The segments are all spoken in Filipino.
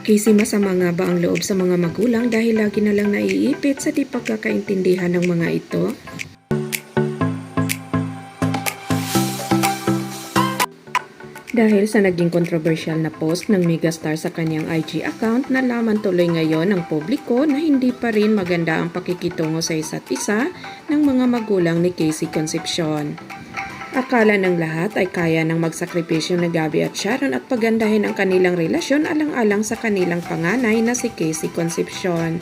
Casey masama nga ba ang loob sa mga magulang dahil lagi na lang naiipit sa di pagkakaintindihan ng mga ito? Dahil sa naging kontrobersyal na post ng megastar sa kanyang IG account, nalaman tuloy ngayon ng publiko na hindi pa rin maganda ang pakikitungo sa isa't isa ng mga magulang ni Casey Concepcion. Akala ng lahat ay kaya ng magsakripisyo na Gabby at Sharon at pagandahin ang kanilang relasyon alang-alang sa kanilang panganay na si Casey Concepcion.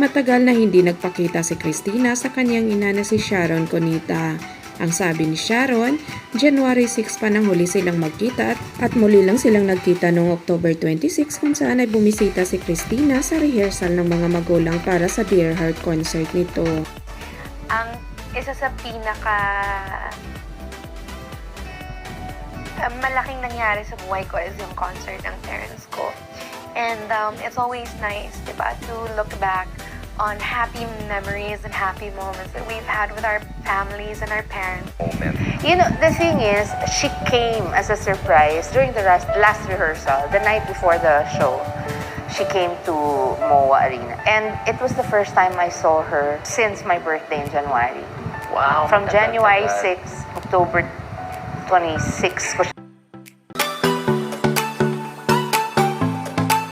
Matagal na hindi nagpakita si Christina sa kanyang ina na si Sharon Conita. Ang sabi ni Sharon, January 6 pa nang huli silang magkita at, muli lang silang nagkita noong October 26 kung saan ay bumisita si Christina sa rehearsal ng mga magulang para sa Dear Heart concert nito. ang isa sa pinaka uh, malaking nangyari sa buhay ko is yung concert ng parents ko. And um, it's always nice, di ba, to look back on happy memories and happy moments that we've had with our families and our parents. moment. You know, the thing is, she came as a surprise during the last, last rehearsal, the night before the show. She came to MOA Arena. And it was the first time I saw her since my birthday in January. Wow. From January tagal. 6, October 26 ko siya